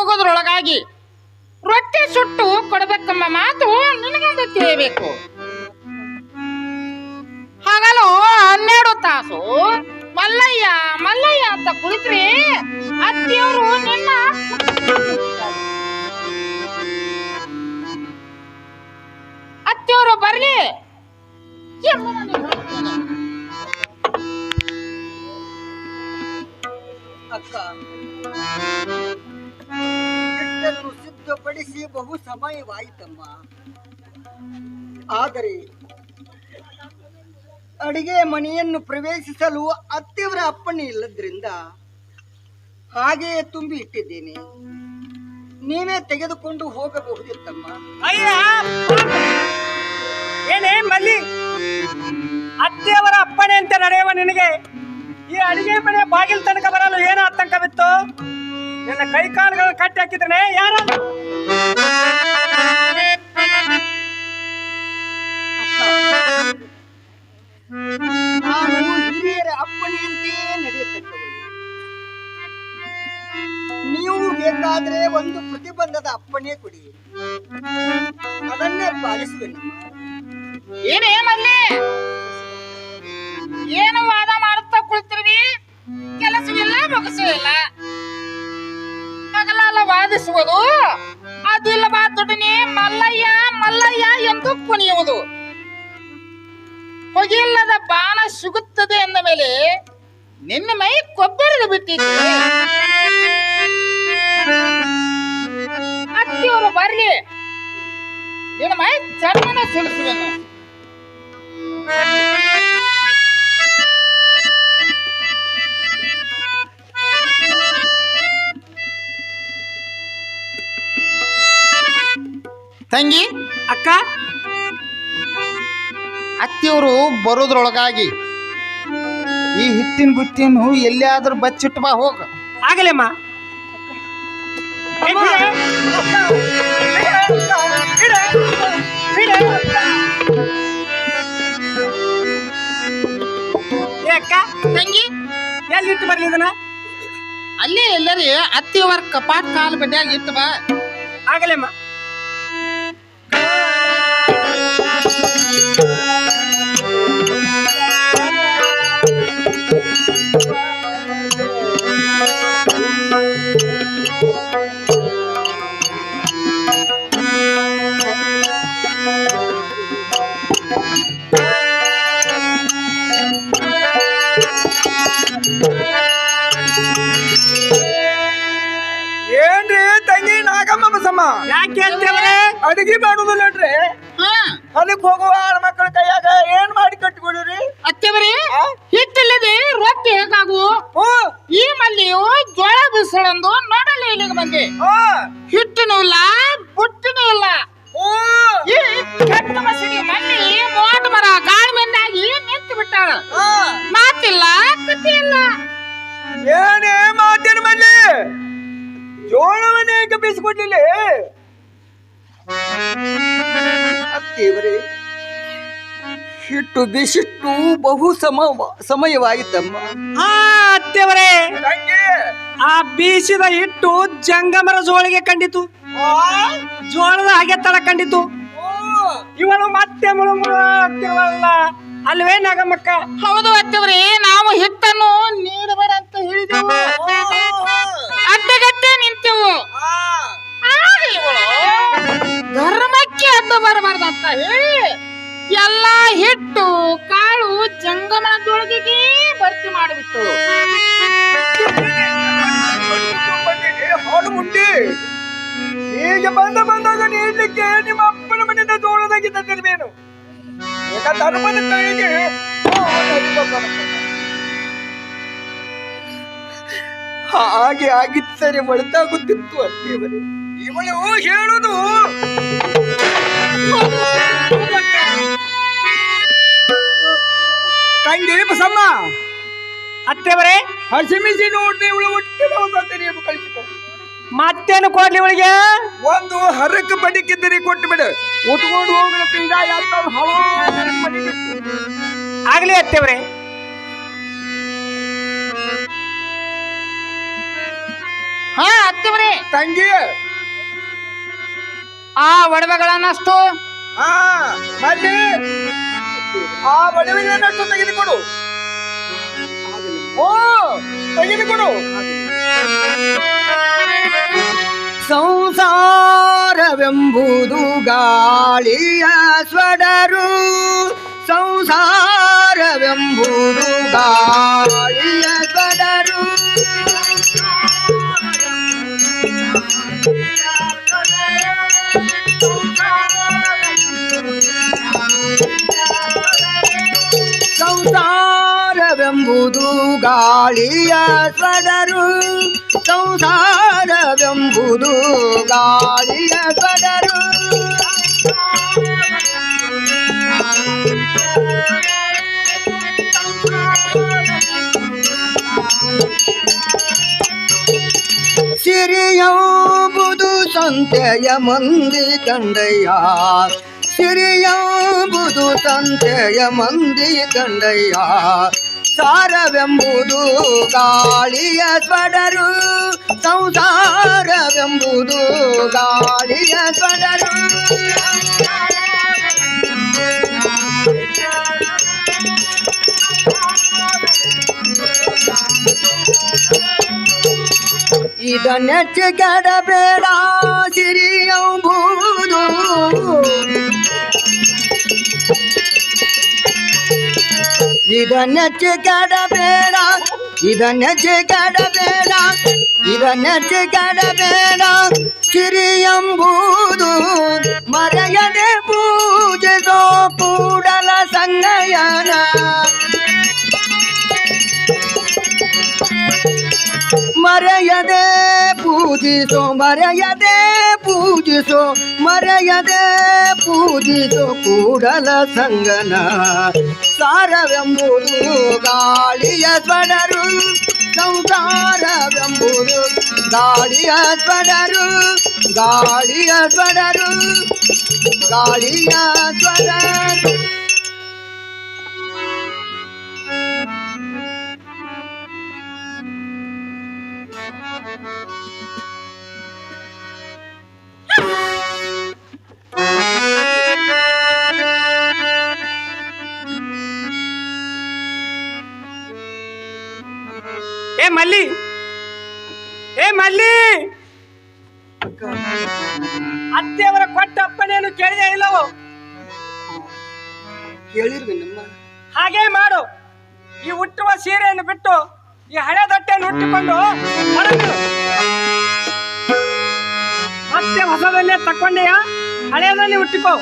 ಹೋಗೋದ್ರೊಳಗಾಗಿ ರೊಟ್ಟಿ ಸುಟ್ಟು ಕೊಡಬೇಕೆಂಬ ಮಾತು ನಿನಗೊಂದು ತಿಳಿಯಬೇಕು. ಅಡಿಗೆ ಮನೆಯನ್ನು ಪ್ರವೇಶಿಸಲು ಅತ್ತಿಯವರ ಅಪ್ಪಣೆ ಇಲ್ಲದ್ರಿಂದ ಹಾಗೆಯೇ ತುಂಬಿ ಇಟ್ಟಿದ್ದೇನೆ. ನೀವೇ ತೆಗೆದುಕೊಂಡು ಹೋಗಬಹುದಿತ್ತಮ್ಮ ಅಯ್ಯ! ಏನೇ ಮಲ್ಲಿ ಅತ್ತೆಯವರ ಅಪ್ಪಣೆ ಅಂತ ನಡೆಯುವ ನಿನಗೆ ಈ ಅಡಿಗೆ ಮನೆ ಬಾಗಿಲು ತನಕ ಬರಲು ಏನು ಆತಂಕವಿತ್ತು? ನನ್ನ ಕೈ ಕಾಲುಗಳನ್ನು ಕಟ್ಟಿ ಹಾಕಿದ್ರೆ ಯಾರು? ನಾನು ಹಿರಿಯರ ಅಪ್ಪಣೆಯಂತೆಯೇ ನಡೆಯತಕ್ಕವಳು ನೀವು ಬೇಕಾದ್ರೆ ಒಂದು ಪ್ರತಿಬಂಧದ ಅಪ್ಪಣೆ ಕೊಡಿ. ಅದನ್ನೇ ಪಾಲಿಸುವೆ ಏನೇ ಮಲ್ಲಿ? ಏನು ವಾದ ಮಾಡುತ್ತಾ ಕುಳಿತಿರ್ವಿ? ಕೆಲಸವಿಲ್ಲ, ಮುಗಿಸವಿಲ್ಲ. ಹಗಲೆಲ್ಲ ವಾದಿಸುವುದು. ಅದಿಲ್ಲ ದುಡ್ಡನೆ, ಮಲ್ಲಯ್ಯ ಮಲ್ಲಯ್ಯ ಎಂದು ಕುಣಿಯುವುದು. ಹೊಗೆಯಿಲ್ಲದ ಬಾಣ ಸಿಗುತ್ತದೆ ಎಂದ ಮೇಲೆ ನಿನ್ನ ಮೈ ಕೊಬ್ಬರಿದು ಬಿಟ್ಟಿದೆ ಅತ್ತಿಯವರು ಬರ್ಲಿ ನಿನ್ನ ಮೈ ಚರ್ಮನ ಸುಲಿಸುವೆನು ತಂಗಿ, ಅಕ್ಕ. ಅತ್ತಿಯವರು ಬರೋದ್ರೊಳಗಾಗಿ ಈ ಹಿಟ್ಟಿನ ಬುತ್ತಿಯನ್ನು ಎಲ್ಲಿಯಾದ್ರೂ ಬಚ್ಚಿಟ್ಟು ಬಾ ಹೋಗ. ಆಗಲೇಮ್ಮ ಅಕ್ಕ ತಂಗಿ ಎಲ್ಲಿಟ್ಟು ಬರ್ಲಿ ಇದನ್ನ? ಅಲ್ಲೇ ಎಲ್ಲರಿ ಅತ್ತಿಯವರ ಕಪಾಟ್ ಕಾಲು ಬಡ್ಡಿಯಾಗಿ ಇಟ್ಟು ಬಾ. ಆಗಲೇಮ್ಮ ಯಾಕೆ ಅಂತೇವ್ರೆ? ಅಡಿಗೆ ಮಾಡುದಿಲ್ಲನ್ರಿ ಹೊಲಕ್ ಹೋಗುವ ಮಕ್ಕಳ ಕೈಯಾಗ ಏನ್ ಮಾಡಿ ಕಟ್ಕೊಡಿರಿ ಅತ್ತಿಯವರೇ ಹಿಟ್ಟಿಲ್ಲದೆ ರೊಟ್ಟಿ ಹೇಗಾಗು? ಈ ಮಲ್ಲಿಯು ಜೋಳ ಬಿಸಿಳಂದು ನೋಡಲ್ಲ ಇಲ್ಲಿಗೆ ಬಂದೆ. ಹಿಟ್ಟನು ಇಲ್ಲ ಬುಟ್ಟಿನೂ ಇಲ್ಲ. ಈ ಕೆಟ್ಟ ಮಸೀದಿ ಮಲ್ಲಿ ಮೋಟ್ ಮರ ಗಾಳಿ ಬಂದಾಗಿ ನಿಂತು ಬಿಟ್ಟಾಳ. ಮಾತಿಲ್ಲ ಕಥೆ ಇಲ್ಲ ಏನೇ ಮಾತಿನ ಮಲ್ಲಿ ಜೋಳವನ್ನೇ ಏಕೆ ಬೀಸಿಕೊಡ್ಲಿಲ್ಲ ಅತ್ತೇವರೇ ಹಿಟ್ಟು ಬಿಸಿಟ್ಟು ಬಹು ಸಮ ಸಮಯವಾಗಿತ್ತಮ್ಮ ಆ ಅತ್ತೆಯವರೇ ಆ ಬೀಸಿದ ಹಿಟ್ಟು ಜಂಗಮರ ಜೋಳಿಗೆ ಕಂಡಿತು. ಜೋಳದ ಹಾಗೆ ತಳ ಕಂಡಿತು. ಇವನು ಮತ್ತೆ ಮುಳು ಮುಳು ಅಲ್ವೇ ನಾಗಮ್ಮಕ್ಕ ಹೌದು ಅತ್ತೆವರೇ ನಾವು ಹಿಟ್ಟನ್ನು ನೀಡಬೇಡ ಅಂತ ಹೇಳಿದೆವು. ಬರಬಾರ್ದು ಅಂತ ಹೇಳಿ ಎಲ್ಲಾ ಹಿಟ್ಟು, ಕಾಳು ಜಂಗಮನದೊಳಗೆ ಭರ್ತಿ ಮಾಡಿಬಿಟ್ಟು. ಈಗ ಬಂದ ಬಂದಾಗ ನೀಡ್ಲಿಕ್ಕೆ ನಿಮ್ಮ ಅಪ್ಪನ ಮನೆಯಿಂದ ಜೋಳದಾಗಿ ತಂದಿರ್ಬೇನು ಹಾಗೆ ಆಗಿದ್ದರೆ ಒಳತಾಗುತ್ತಿತ್ತು ಅತ್ತೇವರೇ ಇವಳು ಹೇಳುದು ತಂಗಿ ಬಸಮ್ಮ. ಅತ್ತೆವರೇ? ಹಸಿಮಿಸಿ ನೋಡ್ದೆ ಇವಳು ಒಟ್ಟಿಗೆ ಒಂದು ನೀವು ಕಳಿಸಿಕೊ. ಮತ್ತೇನು ಕೊಡ್ಲಿ ಇವಳಿಗೆ? ಒಂದು ಹರಕ ಬಡಿಕಿದ್ದರೆ ಕೊಟ್ಟು ಬಿಡು. ಉಟ್ಕೊಂಡು ಹೋಗಲು ಪಿಂಡ ಹಳೋ ಆಗ್ಲಿ ಅತ್ತೆಯವರೇ ಹಾ ಅತ್ತೆವರೇ. ತಂಗಿ ಆ ಒಡವೆಗಳನ್ನಷ್ಟು ಹಾ ಮಲ್ಲಿ ಆ ಬಡವಿನಷ್ಟು ತೆಗೆದುಕೊಡು. ಓ ತೆಗೆದುಕೊಡು. ಸಂಸಾರವೆಂಬುದು ಗಾಳಿಯ ಸ್ವಡರು. ಸಂಸಾರವೆಂಬುದು ಗಾಳಿಯ ಸ್ವಡರು. ಸಂಸಾರವೆಂಬುದು ಗಾಳಿಯ ಸ್ವಡರು ಸಂಸಾರವೆಂಬುದು ಗಾಳಿಯ ಸ್ವಡರು ಸಿರಿಯಂಬುದು ಸಂತೆಯ ಮಂದಿ ಕಂಡಯ್ಯ ಸಿರಿಯಂಬುದು ಸಂತೆಯ ಮಂದಿ ಕಂಡಯ್ಯ ಸಾರವೆಂಬುದು ಗಾಳಿಯ ಸ್ವಡರು ಸಂಸಾರವೆಂಬುದು ಗಾಳಿಯ ಸ್ವಡರು ಇದನ್ನೆಚ್ಚಗಡಬೇಡ ಸಿರಿಯಂಬುದು ಇದನ್ನೆಚ್ಚಗಡಬೇಡ ಇದನ್ನೆಚ್ಚಗಡಬೇಡ ಇದನ್ನೆಚ್ಚಗಡಬೇಡ ಸಿರಿಯಂಬುದು ಮರೆಯದೆ ಪೂಜಿಸೋ ಕೂಡಲ ಸಂಗಯನ ಮರೆಯದೆ ಪೂಜಿಸೋ ಮರೆಯದೆ ಪೂಜಿಸೋ ಮರೆಯದೆ ಪೂಜಿಸೋ ಕೂಡಲ ಸಂಗನ ಸಾರವೆಂಬುದು ಗಾಳಿಯ ಸ್ವಡರು ಸಂಸಾರವೆಂಬುದು ಗಾಳಿಯ ಸ್ವಡರು ಗಾಳಿಯ ಸ್ವಡರು ಗಾಳಿಯ ಸ್ವಡರು ಏ ಮಲ್ಲಿ! ಏ ಮಲ್ಲಿ! ಅತ್ತೆಯವರ ಕೊಟ್ಟ ಅಪ್ಪಣೆಯನ್ನು ಕೇಳಿದೆ ಇಲ್ಲವೋ ಕೇಳಿರ್ವಿ ನಮ್ಮ. ಹಾಗೆ ಮಾಡು. ಈ ಹುಟ್ಟುವ ಸೀರೆಯನ್ನು ಬಿಟ್ಟು ಈ ಹಳೆ ದಟ್ಟೆಯನ್ನು ಹುಟ್ಟಿಕೊಂಡು ಮತ್ತೆ ಹೊಸದನ್ನೇ ತಕ್ಕೊಂಡೆಯಾ? ಹಳೆಯದನ್ನೇ ಹುಟ್ಟಿಕೋ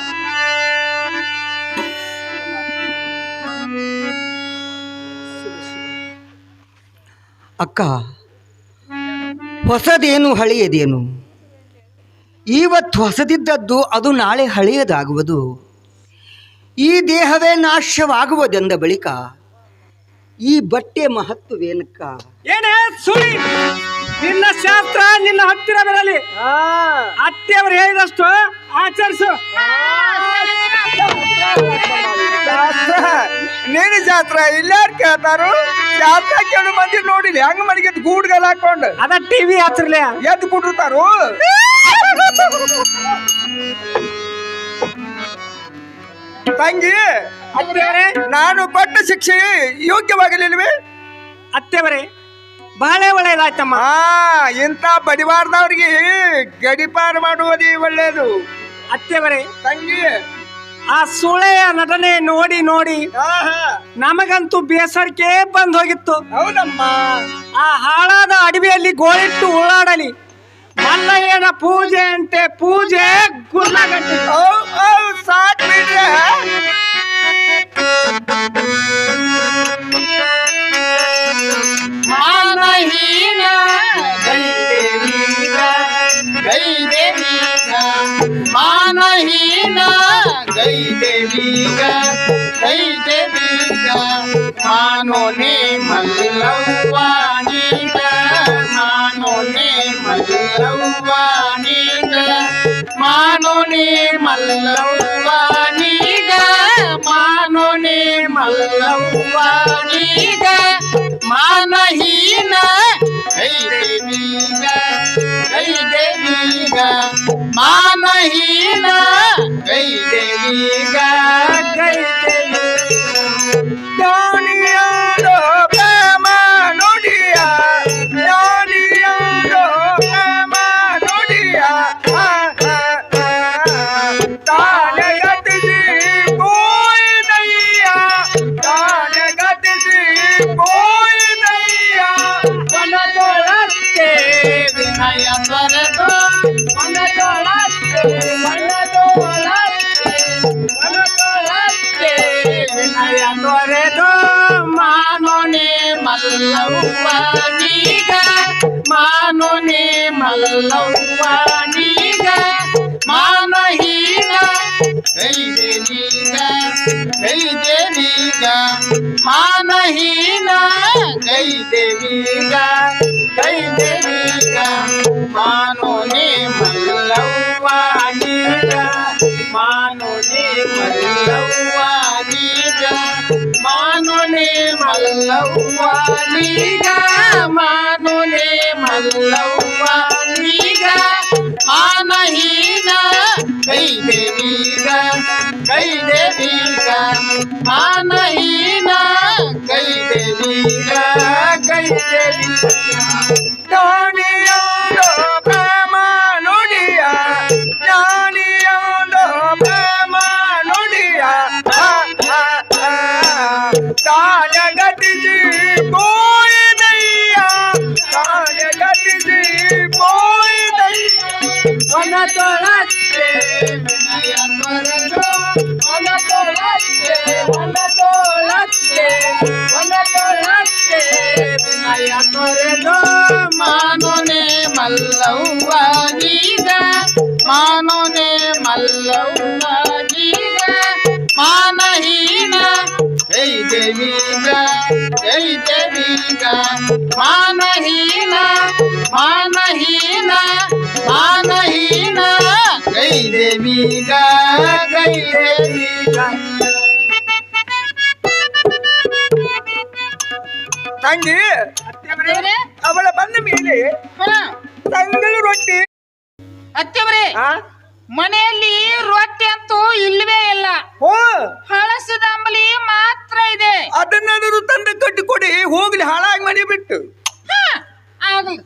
ಅಕ್ಕ ಹೊಸದೇನು ಹಳೆಯದೇನು? ಇವತ್ತು ಹೊಸದಿದ್ದದ್ದು ಅದು ನಾಳೆ ಹಳೆಯದಾಗುವುದು. ಈ ದೇಹವೇ ನಾಶವಾಗುವುದೆಂದ ಬಳಿಕ ಈ ಬಟ್ಟೆ ಮಹತ್ವವೇನಕ್ಕ? ಏನೇ ಸುಳಿ ನಿನ್ನ ಶಾಸ್ತ್ರ ನಿನ್ನ ಹತ್ತಿರ ಬರಲಿ. ಅತ್ತೆಯವರು ಹೇಳಿದಷ್ಟು ಆಚರಿಸು. ನೀನು ಜಾತ್ರೆ ಇಲ್ಲಾರು ಕೇಳ್ತಾರು? ಜಾತ್ರ ಕೇಳು ಮಂದಿ ನೋಡಿಲ್ಲ. ಹಂಗ ಮನೆಗೆ ಗೂಡ್ಗಲ್ ಹಾಕೊಂಡು ಅದ ಟಿವಿ ಹತ್ತಿರಲೇ ಎದ್ದು ಕೊಟ್ಟಿರ್ತಾರು ತಂಗಿ ಅತ್ತೆಯವರೇ. ನಾನು ಪಟ್ಟ ಶಿಕ್ಷೆ ಯೋಗ್ಯವಾಗಲಿಲ್ವೇ? ಅತ್ತೆಯವರೇ ಬಹಳ ಒಳ್ಳೇದಾಯ್ತಮ್ಮ. ಆ ಇಂಥ ಬಡಿವಾರದವ್ರಿಗೆ ಗಡಿಪಾರ ಮಾಡುವುದೇ ಒಳ್ಳೇದು. ಅತ್ತೆಯವರೇ ತಂಗಿ ಆ ಸುಳೆಯ ನಟನೆ ನೋಡಿ ನೋಡಿ ನಮಗಂತೂ ಬೇಸರಿಕೆ ಬಂದ್ ಹೋಗಿತ್ತು ಹೌದಮ್ಮ. ಆ ಹಾಳಾದ ಅಡವಿಯಲ್ಲಿ ಗೋಳಿಟ್ಟು ಉಳ್ಳಾಡಲಿ. ಮಲ್ಲಯ್ಯನ ಪೂಜೆ ಅಂತೆ ಪೂಜೆ ಸಾಕ್ ಬಿಡ್ರೆ. வீக கைத வீக நானோ நே மல்லவாணிக நானோ நே மல்லவாணிக மானோ நே மல்லவாணிக மானோ நே மல்லவாணிக மானஹீன கைத வீக மானஹீன ಗೈದೇವೀಗ ಗೈದೇವಿ ಜ್ಞಾನಿಯಾದ ಮಲ್ಲವ್ವನೀಗ ಮಾನೋನೆ ಮಲ್ಲವ್ವನೀಗ ಮಾನಹೀನ ಗೈದೇವೀಗ ಗೈದೇವೀಗ ಮಾನಹೀನ ಗೈದೇವೀಗ ಗೈದೇವೀಗ ಮಾನೋನೆ ಮಲ್ಲವ್ವನೀಗ ಮಾನೋನೆ ಮಲ್ಲವ್ವನೀಗ ಮಾನೋನೆ ಮಲ್ಲವ್ವನೀಗ ಮಾನೋನೆ ಮಲ್ಲವ್ವನೀಗ ಮಾನಹೀನ ಗೈದೇವೀಗ ಗೈದೇವೀಗ ಮಾನಹೀನ ಗೈದೇವೀಗ ಗೈದೇವೀಗ ಜ್ಞಾನಿಯಾದ ಮಾನೋನೆ ಮಲ್ಲವ್ವನೀಗ ಮಾನೋನೆ ಮಲ್ಲವ್ವನೀಗ ಮಾನಹೀನ. ಜೈ ದೇವೀಗ ಜೈ ದೇವೀಗ. ಮಾನಹೀನ ಮಾನಹೀನ ಮಾನಹೀನ. ಗೈ ದೇವೀಗ ಗೈ ದೇವೀಗ. ತಂಗಿ ಅವಳ ಬಂದ ಮೇಲೆ ತಂಗಳು ರೊಟ್ಟಿ. ಅತ್ತೇವ್ರಿ ಆ? ಮನೆಯಲ್ಲಿ ರೊಟ್ಟಿ ಅಂತೂ ಇಲ್ವೇ ಇಲ್ಲ. ಹೋ. ಹಳಸದ ಅಂಬಲಿ ಮಾತ್ರ ಇದೆ. ಅದನ್ನಾದರೂ ತಂದೆ ಕಟ್ಟಿ ಕೊಡಿ ಹೋಗ್ಲಿ ಹಾಳಾಗಿ ಮನೆ ಬಿಟ್ಟು. ಹಾ, ಆಗ್ಲಿ.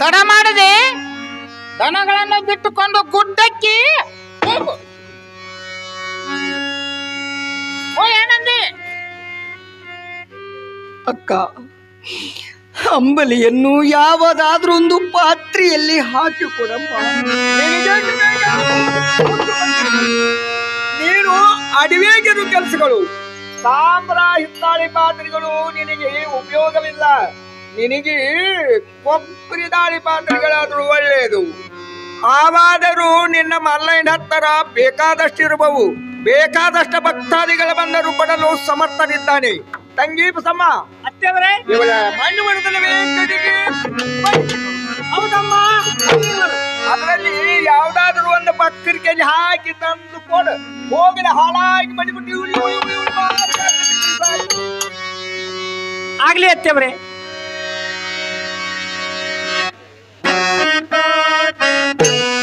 ತಡ ಮಾಡದೆ ದನಗಳನ್ನು ಬಿಟ್ಟುಕೊಂಡು ಗುಡ್ಡಕ್ಕೆ ಅಕ್ಕ, ಅಂಬಲಿಯನ್ನು ಯಾವುದಾದ್ರೂ ಒಂದು ಪಾತ್ರೆಯಲ್ಲಿ ಹಾಕಿ ಕೊಡಮ್ಮ. ನೀನು ಅಡವೆಗಿರು ಕೆಲಸಗಳು. ತಾಮ್ರ, ಹಿತ್ತಾಳಿ ಪಾತ್ರೆಗಳು ನಿನಗೆ ಉಪಯೋಗವಿಲ್ಲ. ನಿನಗೆ ಕೊಬ್ಬರಿ ದಾಳಿ ಪಾತ್ರೆಗಳಾದ್ರೂ ಒಳ್ಳೆಯದು. ಆವಾದರೂ ನಿನ್ನ ಮಲ್ಲೈನ ಹತ್ತರ ಬೇಕಾದಷ್ಟಿರುವವು ಬೇಕಾದಷ್ಟು ಭಕ್ತಾದಿಗಳ ಬಂದರೂ ಕೊಡಲು ಸಮರ್ಥನಿದ್ದಾನೆ. ತಂಗಿ ಸಮ ಅತ್ತೆಯವರೇ! ಇವಳ ಮಣ್ಣು ಹೌದಮ್ಮ. ಅದರಲ್ಲಿ ಯಾವ್ದಾದ್ರು ಒಂದು ಪತ್ರಿಕೆಯಲ್ಲಿ ಹಾಕಿ ತಂದು ಕೊಡು. ಹೋಗಿನ ಹಾಳಾಗಿ ಮಡಿಬಿಟ್ಟು ಉಳಿ ಆಗ್ಲಿ ಅತ್ತೆಯವರೇ. Thank you.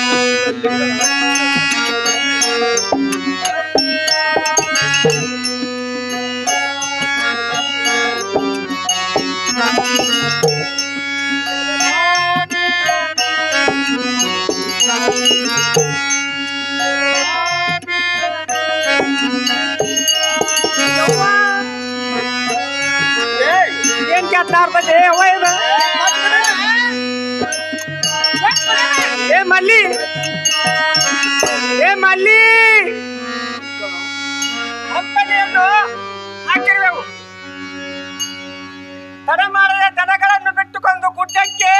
ಏ ಮಲ್ಲಿ ಕಂಪನಿಯನ್ನು ಹಾಕಿರ್ಬೇಕು ತಡ ಮಾಡದೆ ದನಗಳನ್ನು ಬಿಟ್ಟುಕೊಂಡು ಗುಡ್ಡಕ್ಕೆ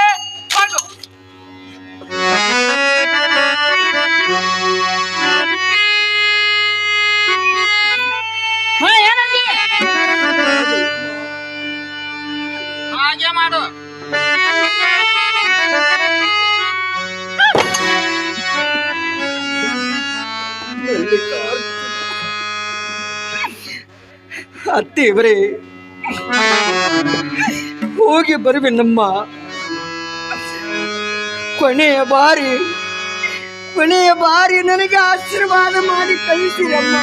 ಅತ್ತೇವ್ರೆ ಹೋಗಿ ಬರುವೆ ನಮ್ಮ ಕೊನೆಯ ಬಾರಿ ಕೊನೆಯ ಬಾರಿ ನನಗೆ ಆಶೀರ್ವಾದ ಮಾಡಿ ಕಳಿಸಿರಮ್ಮ.